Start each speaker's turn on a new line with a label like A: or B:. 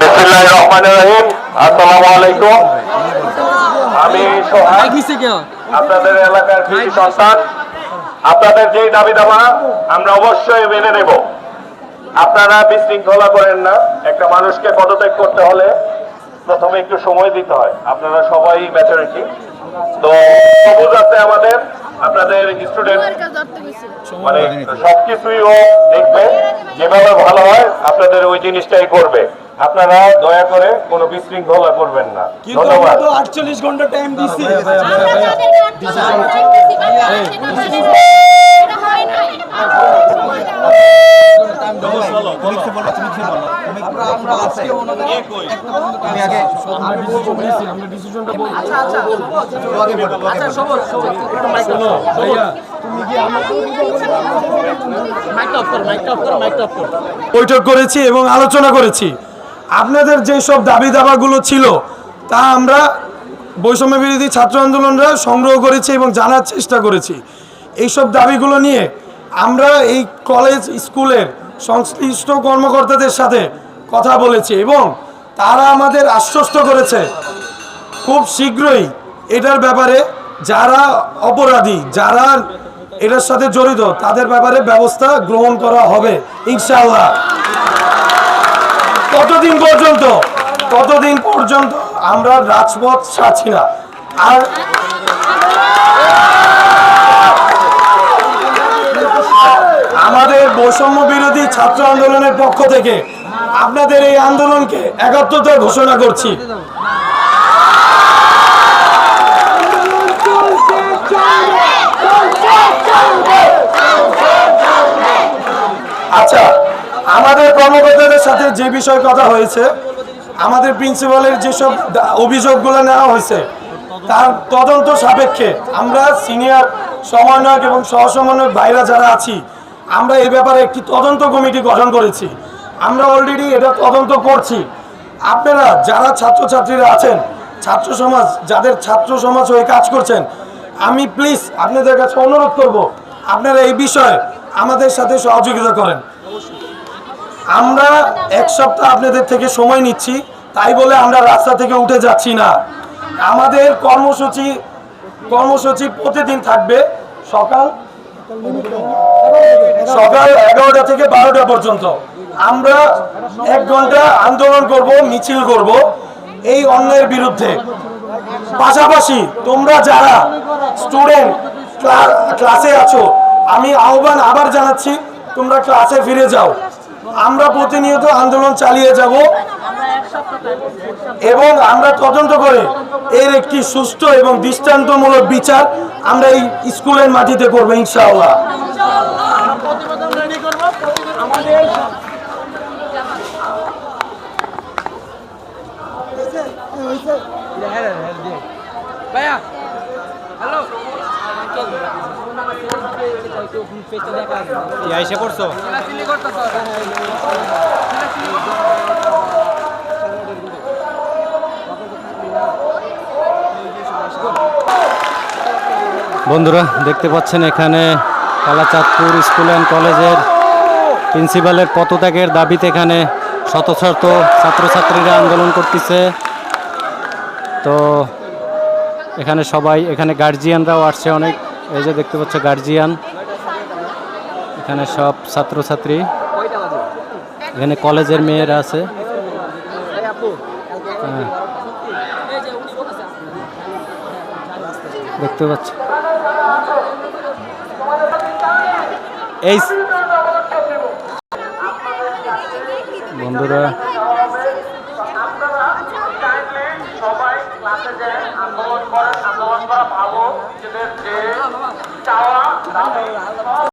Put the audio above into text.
A: বিসমিল্লাহির রহমানির রহিম। আসসালামু আলাইকুম। আমি আপনাদের এলাকার কৃষি সন্তান আপনাদের যেই দাবি দাবা আমরা অবশ্যই মেনে নেব। আপনারা বিশৃঙ্খলা করেন না। একটা মানুষকে পদত্যাগ করতে হলে প্রথমে একটু সময় দিতে হয়। আপনারা সবাই ম্যাচুরিটি তো সবুজ আছে আমাদের। আপনাদের স্টুডেন্ট মানে সবকিছুই ও দেখবে যেভাবে ভালো হয় আপনাদের ওই জিনিসটাই করবে আপনারা দয়া করে কোনো বিশৃঙ্খলা করবেন না ধন্যবাদ
B: আটচল্লিশ ঘণ্টা টাইম দিচ্ছি বৈঠক করেছি এবং আলোচনা করেছি। আপনাদের যে সব দাবি দাবাগুলো ছিল তা আমরা বৈষম্য বিরোধী ছাত্র আন্দোলনরা সংগ্রহ করেছি এবং জানার চেষ্টা করেছি। এইসব দাবিগুলো নিয়ে আমরা এই কলেজ স্কুলের সংশ্লিষ্ট কর্মকর্তাদের সাথে কথা বলেছি এবং তারা আমাদের আশ্বস্ত করেছে খুব শীঘ্রই এটার ব্যাপারে যারা অপরাধী, যারা এটার সাথে জড়িত, তাদের ব্যাপারে ব্যবস্থা গ্রহণ করা হবে, ইনশাআল্লাহ। কতদিন পর্যন্ত কতদিন পর্যন্ত আমরা রাজপথ ছাড়ছি না। আর আমাদের বৈষম্য বিরোধী ছাত্র আন্দোলনের পক্ষ থেকে আপনাদের এই আন্দোলনকে একাত্মতা ঘোষণা করছি। আচ্ছা আমাদের কর্মকর্তাদের সাথে যে বিষয়ে কথা হয়েছে, আমাদের প্রিন্সিপালের যেসব অভিযোগগুলো নেওয়া হয়েছে, তার তদন্ত সাপেক্ষে আমরা সিনিয়র সমন্বয়ক এবং সহসমন্বয়ক ভাইরা যারা আছি আমরা এই ব্যাপারে একটি তদন্ত কমিটি গঠন করেছি। আমরা অলরেডি এটা তদন্ত করছি। আপনারা যারা ছাত্রছাত্রীরা আছেন, ছাত্র সমাজ, যাদের ছাত্র সমাজ হয়ে কাজ করছেন, আমি প্লিজ আপনাদের কাছে অনুরোধ করব, আপনারা এই বিষয়ে আমাদের সাথে সহযোগিতা করেন। আমরা এক সপ্তাহ আপনাদের থেকে সময় নিচ্ছি, তাই বলে আমরা রাস্তা থেকে উঠে যাচ্ছি না। আমাদের কর্মসূচি কর্মসূচি প্রতিদিন থাকবে সকাল সকাল এগারোটা থেকে বারোটা পর্যন্ত। আমরা এক ঘণ্টা আন্দোলন করব, মিছিল করব, এই অন্যায়ের বিরুদ্ধে। পাশাপাশি তোমরা যারা স্টুডেন্ট ক্লাসে আছো, আমি আহ্বান আবার জানাচ্ছি, তোমরা ক্লাসে ফিরে যাও। আমরা প্রতিনিয়ত আন্দোলন চালিয়ে যাব এবং আমরা তদন্ত করে এর একটি সুষ্ঠু এবং দৃষ্টান্তমূলক বিচার আমরা এই স্কুলের মাটিতে করব, ইনশাআল্লাহ।
C: ভাইয়া হ্যালো।
B: এসে
C: করতেছ?
D: বন্ধুরা দেখতে পাচ্ছেন এখানে কালাচাঁদপুর স্কুল অ্যান্ড কলেজের প্রিন্সিপালের পদত্যাগের দাবিতে এখানে শত শত ছাত্রছাত্রীরা আন্দোলন করতেছে। তো এখানে সবাই, এখানে গার্জিয়ানরাও আসছে অনেক। এই যে দেখতে পাচ্ছ গার্জিয়ান এখানে সব ছাত্রছাত্রী। এখানে কলেজের মেয়েরা আছে। হ্যাঁ। দেখতে পাচ্ছ। এই বন্ধুরা
A: সবাই ক্লাসে যায় আন্দোলন করা ভালো। যে চাওয়া